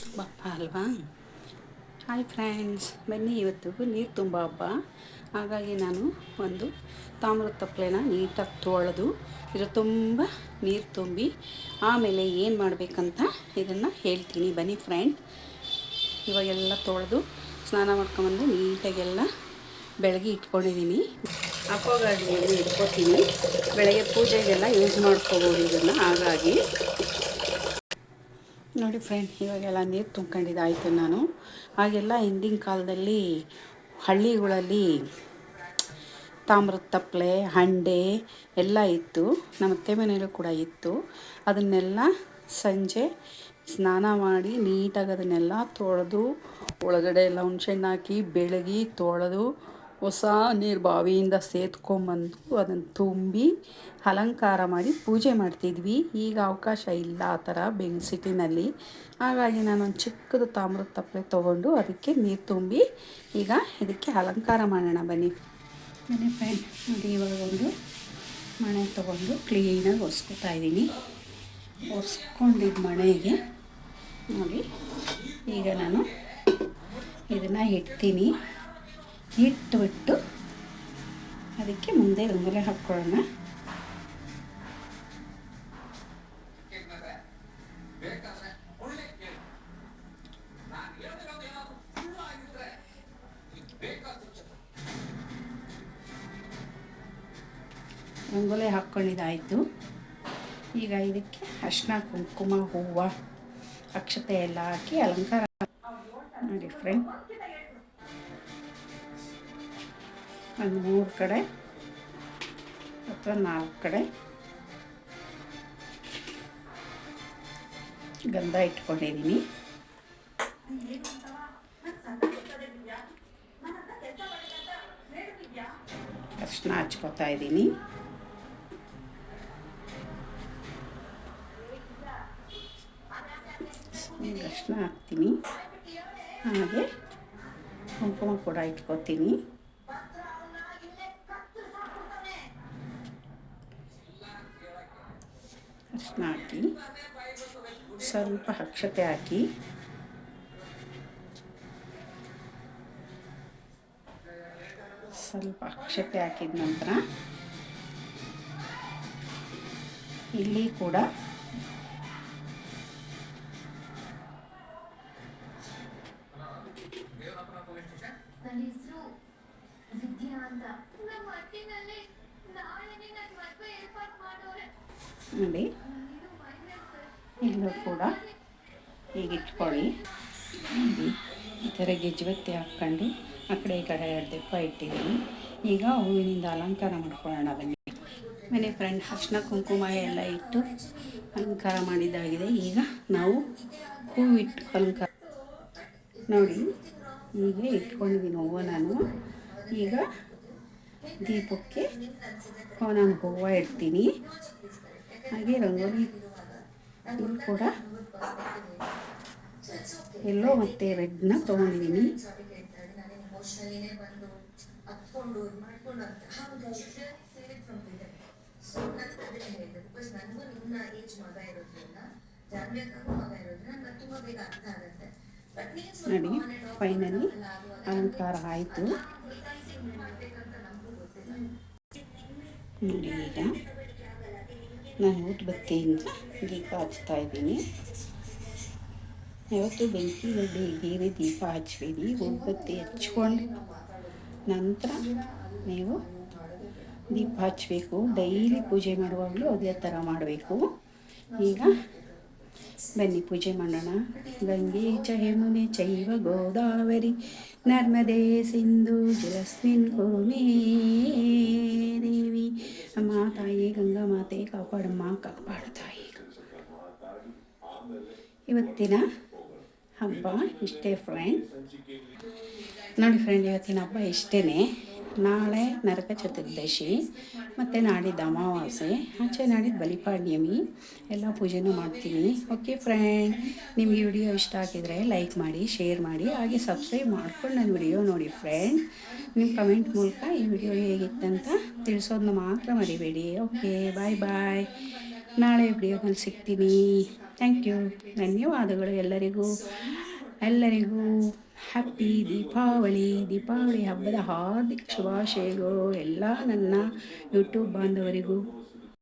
ಹಬ್ಬ ಅಲ್ವಾ? Hi friends ಬನ್ನಿ ಇವತ್ತು. ನೀರು ತುಂಬ ಹಬ್ಬ. ಹಾಗಾಗಿ ನಾನು ಒಂದು ತಾಮ್ರದ ತಪ್ಪಲೆನ ನೀಟಾಗಿ ತೊಳೆದು ಇದ್ರ ತುಂಬ ನೀರು ತುಂಬಿ ಆಮೇಲೆ ಏನು ಮಾಡಬೇಕಂತ ಇದನ್ನು ಹೇಳ್ತೀನಿ. ಬನ್ನಿ ಫ್ರೆಂಡ್ ಇವಾಗೆಲ್ಲ ತೊಳೆದು ಸ್ನಾನ ಮಾಡ್ಕೊಂಬಂದು ನೀಟಾಗೆಲ್ಲ ಬೆಳಗ್ಗೆ ಇಟ್ಕೊಂಡಿದ್ದೀನಿ ಅಕ್ವಾಗಾರ್ಡ್ನಲ್ಲಿ ಇಟ್ಕೊತೀನಿ. ಬೆಳಗ್ಗೆ ಪೂಜೆಗೆಲ್ಲ ಯೂಸ್ ಮಾಡ್ಕೋಬೋದು ಇದನ್ನು. ಹಾಗಾಗಿ ನೋಡಿ ಫ್ರೆಂಡ್ ಇವಾಗೆಲ್ಲ ನೀರು ತುಂಬ್ಕೊಂಡಿದ್ದಾಯಿತು ನಾನು. ಹಾಗೆಲ್ಲ ಹಿಂದಿನ ಕಾಲದಲ್ಲಿ ಹಳ್ಳಿಗಳಲ್ಲಿ ತಾಮ್ರದ ತಪ್ಪಲೆ ಹಂಡೆ ಎಲ್ಲ ಇತ್ತು. ನಮ್ಮ ಅತ್ತೆ ಮನೆಯಲ್ಲೂ ಕೂಡ ಇತ್ತು. ಅದನ್ನೆಲ್ಲ ಸಂಜೆ ಸ್ನಾನ ಮಾಡಿ ನೀಟಾಗಿ ಅದನ್ನೆಲ್ಲ ತೊಳೆದು ಒಳಗಡೆ ಎಲ್ಲ ಹುಣ್ಸೆಹಣ್ಣು ಹಾಕಿ, ಬೆಳಗಿ, ತೊಳೆದು ಹೊಸ ನೀರು ಬಾವಿಯಿಂದ ಸೇದ್ಕೊಂಬಂದು ಅದನ್ನು ತುಂಬಿ ಅಲಂಕಾರ ಮಾಡಿ ಪೂಜೆ ಮಾಡ್ತಿದ್ವಿ. ಈಗ ಅವಕಾಶ ಇಲ್ಲ ಆ ಥರ ಬೆಂಗ್ ಸಿಟಿನಲ್ಲಿ ಹಾಗಾಗಿ ನಾನೊಂದು ಚಿಕ್ಕದು ತಾಮ್ರದ ತಪ್ಪಲೆ ತೊಗೊಂಡು ಅದಕ್ಕೆ ನೀರು ತುಂಬಿ ಈಗ ಇದಕ್ಕೆ ಅಲಂಕಾರ ಮಾಡೋಣ ಬನ್ನಿ. ಬನ್ನಿ ಫ್ರೆಂಡ್ ಇವಾಗ ಒಂದು ಮಣೆ ತೊಗೊಂಡು ಕ್ಲೀನಾಗಿ ಒರೆಸ್ಕೊತಾ ಇದ್ದೀನಿ. ಒರೆಸ್ಕೊಂಡಿದ್ದ ಮಣೆಗೆ ನೋಡಿ, ಈಗ ನಾನು ಇದನ್ನು ಇಡ್ತೀನಿ. ಇಟ್ಬಿಟ್ಟು ಅದಕ್ಕೆ ಮುಂದೆ ರಂಗೋಲಿ ಹಾಕ್ಕೊಳ್ಳೋಣ. ರಂಗೋಲಿ ಹಾಕ್ಕೊಂಡಿದ್ದಾಯಿತು. ಈಗ ಇದಕ್ಕೆ ಅರ್ಶಿನ ಕುಂಕುಮ, ಹೂವು, ಅಕ್ಷತೆ ಎಲ್ಲ ಹಾಕಿ ಅಲಂಕಾರ ನೋಡಿ ಫ್ರೆಂಡ್ ಒಂದು ಮೂರು ಕಡೆ ಅಥವಾ ನಾಲ್ಕು ಕಡೆ ಗಂಧ ಇಟ್ಕೊಂಡಿದ್ದೀನಿ. ಅರ್ಶಿನ ಹಚ್ಕೋತಾ ಇದ್ದೀನಿ. ಅರ್ಶಿನ ಹಾಕ್ತೀನಿ. ಹಾಗೆ ಕುಂಕುಮ ಕೂಡ ಇಟ್ಕೋತೀನಿ. ಅರ್ಶಿನ ಹಾಕಿ ಸ್ವಲ್ಪ ಅಕ್ಷತೆ ಹಾಕಿ. ಸ್ವಲ್ಪ ಅಕ್ಷತೆ ಹಾಕಿದ ನಂತರ ಇಲ್ಲಿ ಕೂಡ ನನ್ನ ಹೆಸರು ವಿದ್ಯಾ ಅಂತ ನೋಡಿ ಇಲ್ಲೂ ಕೂಡ ಹೀಗೆ ಇಟ್ಕೊಳ್ಳಿ. ನೋಡಿ, ಈ ಥರ ಗೆಜ್ಜುಬತ್ತಿ ಹಾಕ್ಕೊಂಡು ಆ ಕಡೆ ಈ ಕಡೆ ಎರಡು ದೆಪ್ಪ ಇಟ್ಟಿದ್ದೀನಿ. ಈಗ ಹೂವಿನಿಂದ ಅಲಂಕಾರ ಮಾಡ್ಕೊಳ್ಳೋಣ ಬನ್ನಿ. ಮನೆ ಫ್ರೆಂಡ್ ಅರ್ಶಿನ ಕುಂಕುಮ ಎಲ್ಲ ಇಟ್ಟು ಅಲಂಕಾರ ಮಾಡಿದ್ದಾಗಿದೆ. ಈಗ ನಾವು ಹೂವಿಟ್ಟು ಅಲಂಕಾರ ನೋಡಿ, ಹೀಗೆ ಇಟ್ಕೊಂಡಿದ್ದೀನಿ ಹೂವು ನಾನು. ಈಗ ದೀಪಕ್ಕೆ ನಾನು ಹೂವು ಇಡ್ತೀನಿ. ಹಾಗೆ ರಂಗೋಲಿ ಇಲ್ಲಿ ಕೂಡ ಎಲ್ಲೋ ಮತ್ತು ರೆಡ್ನ ತೊಗೊಂಡಿದ್ದೀನಿ ನೋಡಿ ಫೈನಲಿ. ಅಲಂಕಾರ ಆಯಿತು. ನೋಡಿ ಈಗ. ನಾನು ಊದ್ಬತ್ತಿಯಿಂದ ದೀಪ ಹಚ್ತಾ ಇದ್ದೀನಿ. ಯಾವತ್ತು ಬೆಂಕಿ ಗಡ್ಡೆ ಬೇರೆ ದೀಪ ಹಚ್ಚಬೇಡಿ ಊದ್ಬತ್ತಿ ಹಚ್ಕೊಂಡು ನಂತರ ನೀವು ದೀಪ ಹಚ್ಚಬೇಕು ಡೈಲಿ ಪೂಜೆ ಮಾಡುವಾಗಲೂ ಅದೇ ಥರ ಮಾಡಬೇಕು. ಈಗ ಬನ್ನಿ ಪೂಜೆ ಮಾಡೋಣ. ಗಂಗೆ ಚ ಚೈವ ಗೋದಾವರಿ, ನರ್ಮದೆ ಸಿಂಧು, ಜಲಸ್ಮಿನ್ ಭೂಮಿ ಅಮ್ಮ, ತಾಯಿ, ಗಂಗಾ ಮಾತೆ, ಕಾಪಾಡಮ್ಮ, ಕಾಪಾಡು ತಾಯಿ ಇವತ್ತಿನ ಹಬ್ಬ ಇಷ್ಟೇ ಫ್ರೆಂಡ್ ನೋಡಿ ಫ್ರೆಂಡ್ ಇವತ್ತಿನ ಹಬ್ಬ ಇಷ್ಟೇ ನಾಳೆ ನರಕ ಚತುರ್ದಶಿ, ಮತ್ತು ನಾಡಿದ್ದು ಅಮಾವಾಸ್ಯೆ, ಆಚೆ ನಾಡಿದ್ದು ಬಲಿಪಾಡ್ಯಮಿ, ಎಲ್ಲ ಪೂಜೆನೂ ಮಾಡ್ತೀನಿ. ಓಕೆ ಫ್ರೆಂಡ್ ನಿಮಗೆ ವಿಡಿಯೋ ಇಷ್ಟ ಆಗಿದ್ರೆ ಲೈಕ್ ಮಾಡಿ ಶೇರ್ ಮಾಡಿ, ಹಾಗೆ ಸಬ್ಸ್ಕ್ರೈಬ್ ಮಾಡ್ಕೊಂಡು ನನ್ನ ವಿಡಿಯೋ ನೋಡಿ ಫ್ರೆಂಡ್ ನಿಮ್ಮ ಕಮೆಂಟ್ ಮೂಲಕ ಈ ವಿಡಿಯೋ ಹೇಗಿತ್ತಂತ ತಿಳಿಸೋದನ್ನ ಮಾತ್ರ ಮರಿಬೇಡಿ. ಓಕೆ ಬಾಯ್ ಬಾಯ್ ನಾಳೆ ವಿಡಿಯೋದಲ್ಲಿ ಸಿಗ್ತೀನಿ. ಥ್ಯಾಂಕ್ ಯು ಧನ್ಯವಾದಗಳು ಎಲ್ಲರಿಗೂ. ಎಲ್ಲರಿಗೂ ಹ್ಯಾಪಿ ದೀಪಾವಳಿ. ದೀಪಾವಳಿ ಹಬ್ಬದ ಹಾರ್ದಿಕ ಶುಭಾಶಯಗಳು. ಎಲ್ಲ ನನ್ನ ಯೂಟ್ಯೂಬ್ ಬಾಂಧವರಿಗೂ.